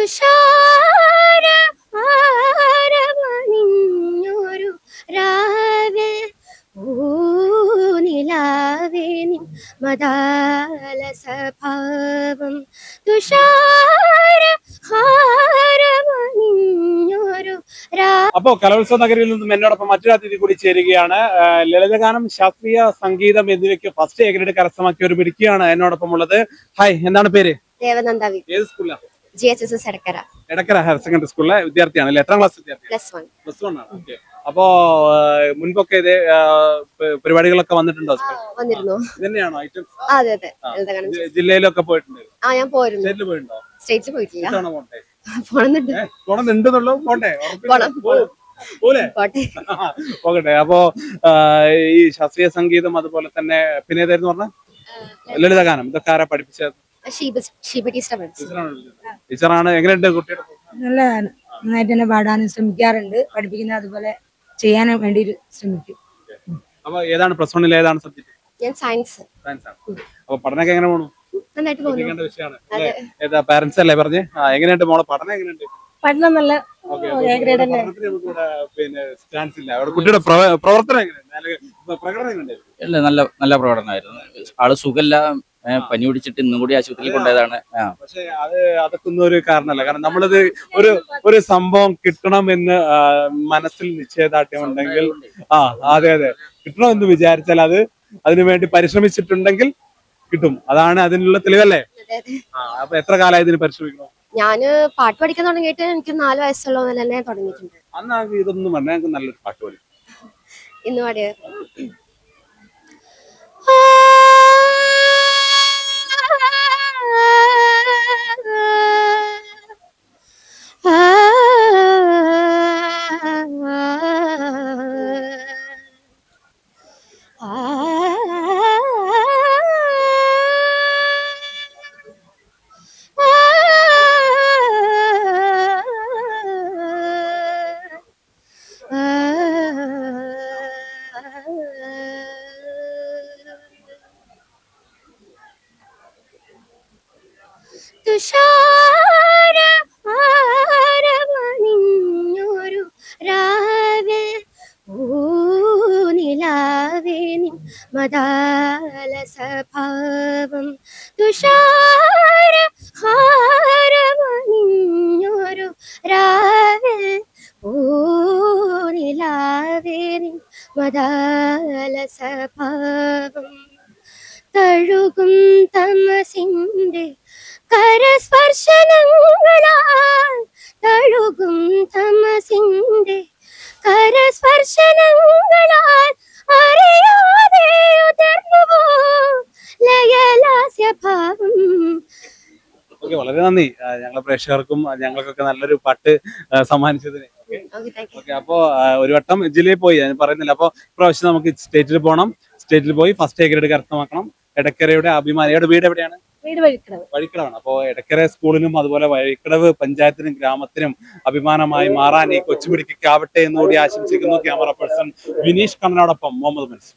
തുഷാര ആരമണിഞ്ഞൊരു രാവ്. ഊനിലാവേ നിൻ മദാല സ്വഭാവം തുഷാര ഹാരമണിഞ്ഞൊരു അപ്പോ കലോത്സവ നഗരിയിൽ നിന്നും എന്നോടൊപ്പം മറ്റൊരു അതിഥി കൂടി ചേരുകയാണ്. ലളിതഗാനം ശാസ്ത്രീയ സംഗീതം എന്നിവയ്ക്ക് ഫസ്റ്റ് എ ഗ്രേഡ് കരസ്ഥമാക്കിയ ഒരു മിടുക്കിയാണ് എന്നോടൊപ്പം ഉള്ളത് ഹായ് എന്താണ് പേര്? ദേവനന്ദ ഏത് സ്കൂളിലാണ് G H S S Edakkara Edakkara higher secondary സ്കൂളിലെ വിദ്യാർത്ഥിയാണ് എത്രാം ക്ലാസ് വിദ്യാർത്ഥി പ്ലസ് വൺ പ്ലസ് വൺ ആണ്. ഓക്കെ അപ്പോ മുൻപൊക്കെ ഇത് പരിപാടികളൊക്കെ വന്നിട്ടുണ്ടോ വന്നിരുന്നു. തന്നെയാണോ ഐറ്റംസ്? അതെ അതെ. ജില്ലയിലൊക്കെ പോയിട്ടുണ്ട്. ആ ഞാൻ പോയിരുന്നു. സ്റ്റേറ്റിൽ പോയിട്ടുണ്ടോ? സ്റ്റേജിൽ പോയിട്ടില്ല. പോണ്ടേ? പോണെന്നുണ്ട്. പോണെന്നുണ്ടെന്നുള്ളൂ. പോണ്ടേ? ഉറപ്പില്ല. പോണം. പോ- പോലെ? പോകട്ടെ. അപ്പോ ഈ ശാസ്ത്രീയ സംഗീതം അതുപോലെ തന്നെ പിന്നെ ഏതായിരുന്നു പറഞ്ഞ ലളിതഗാനം. ഇതൊക്കെ ആരാ പഠിപ്പിച്ചത്? ടീച്ചറാണ് പഠിപ്പിച്ചത്. ടീച്ചറാണ്. എങ്ങനെയുണ്ട് കുട്ടിയുടെ നല്ലതാണ്. നന്നായിട്ട് തന്നെ പാടാനും ശ്രമിക്കാറുണ്ട്. പഠിപ്പിക്കുന്ന അതുപോലെ ചെയ്യാനും വേണ്ടി ശ്രമിക്കും. അപ്പൊ ഏതാണ് പ്ലസ് വണ്ണിൽ ഏതാണ് സബ്ജക്ട്? ഞാൻ സയൻസ്. സയൻസ് ആണ്. അപ്പൊ പഠനമൊക്കെ എങ്ങനെ പോണു? നന്നായിട്ട് പോകുന്നു വിഷയമാണ്. ഏതാ പാരന്റ്സ് അല്ലേ പറഞ്ഞേ? ആ എങ്ങനെയുണ്ട് മോളെ? പഠനം എങ്ങനെയുണ്ട്? പഠനം നല്ല കുട്ടിയുടെ പ്രവർത്തനം എങ്ങനെയുണ്ട്? നല്ല നല്ല പ്രകടനമായിരുന്നു. ആൾ സുഖല്ല പനി പിടിച്ചിട്ട് ഇന്നും കൂടി ആശുപത്രിയിൽ കൊണ്ടുപോയതാണ്. പക്ഷേ അത് അതൊക്കെ ഒന്നും ഒരു കാരണമല്ല. കാരണം നമ്മളിത് ഒരു ഒരു സംഭവം കിട്ടണം എന്ന് മനസ്സിൽ നിശ്ചയദാർഢ്യം ഉണ്ടെങ്കിൽ ആ അതെ അതെ. കിട്ടണം എന്ന് വിചാരിച്ചാൽ അത് അതിനുവേണ്ടി പരിശ്രമിച്ചിട്ടുണ്ടെങ്കിൽ കിട്ടും. അതാണ് അതിനുള്ള തെളിവല്ലേ? അതെ, അതെ. ആ അപ്പൊ എത്ര കാലമായി ഇതിന് പരിശ്രമിക്കണം ഞാൻ പാട്ട് പഠിക്കാൻ തുടങ്ങിയിട്ട് എനിക്ക് നാല് വയസ്സുള്ള തന്നെ തുടങ്ങിയിട്ടുണ്ട്. അന്നാ ഇതൊന്നും പറഞ്ഞാൽ നല്ലൊരു പാട്ട് പഠിക്കും. ഇന്ന് പാടിയ? തുഷാര രാവേ. ഓ ഊനിലാവേ നിൻ മദാല സ്വഭാവം തുഷാര ഹാരമണിഞ്ഞൊരു ഓ ഊനിലാവേ നിൻ മദാല സ്വഭാവം തഴുകും തമസിന്റെ കരസ്പർശനങ്ങളാൽ. തഴുകും തമസിന്റെ കരസ്പർശനങ്ങളാൽ അറിയാതെ ഉയർന്നുവോ ലയലാസ്യഭാവം ഓക്കെ വളരെ നന്ദി. ഞങ്ങളെ പ്രേക്ഷകർക്കും ഞങ്ങൾക്കൊക്കെ നല്ലൊരു പാട്ട് സമ്മാനിച്ചതിന്. ഓക്കെ? അപ്പോ ഒരു വട്ടം ജില്ലയിൽ പോയി. ഞാൻ പറയുന്നില്ല. അപ്പൊ ഇപ്രാവശ്യം നമുക്ക് സ്റ്റേറ്റിൽ പോകണം സ്റ്റേറ്റിൽ പോയി ഫസ്റ്റ് എ ഗ്രേഡ് കരസ്ഥമാക്കണം എടക്കരയുടെ അഭിമാനിയുടെ വീട് എവിടെയാണ്? വഴിക്കടവാണ്. അപ്പോ എടക്കര സ്കൂളിനും അതുപോലെ വഴിക്കടവ് പഞ്ചായത്തിനും ഗ്രാമത്തിനും അഭിമാനമായി മാറാൻ ഈ കൊച്ചുപിടിക്കാവട്ടെ എന്നുകൂടി ആശംസിക്കുന്നു ക്യാമറ പേഴ്സൺ വിനീഷ് കണ്ണനോടൊപ്പം മുഹമ്മദ് മനസ്സിൽ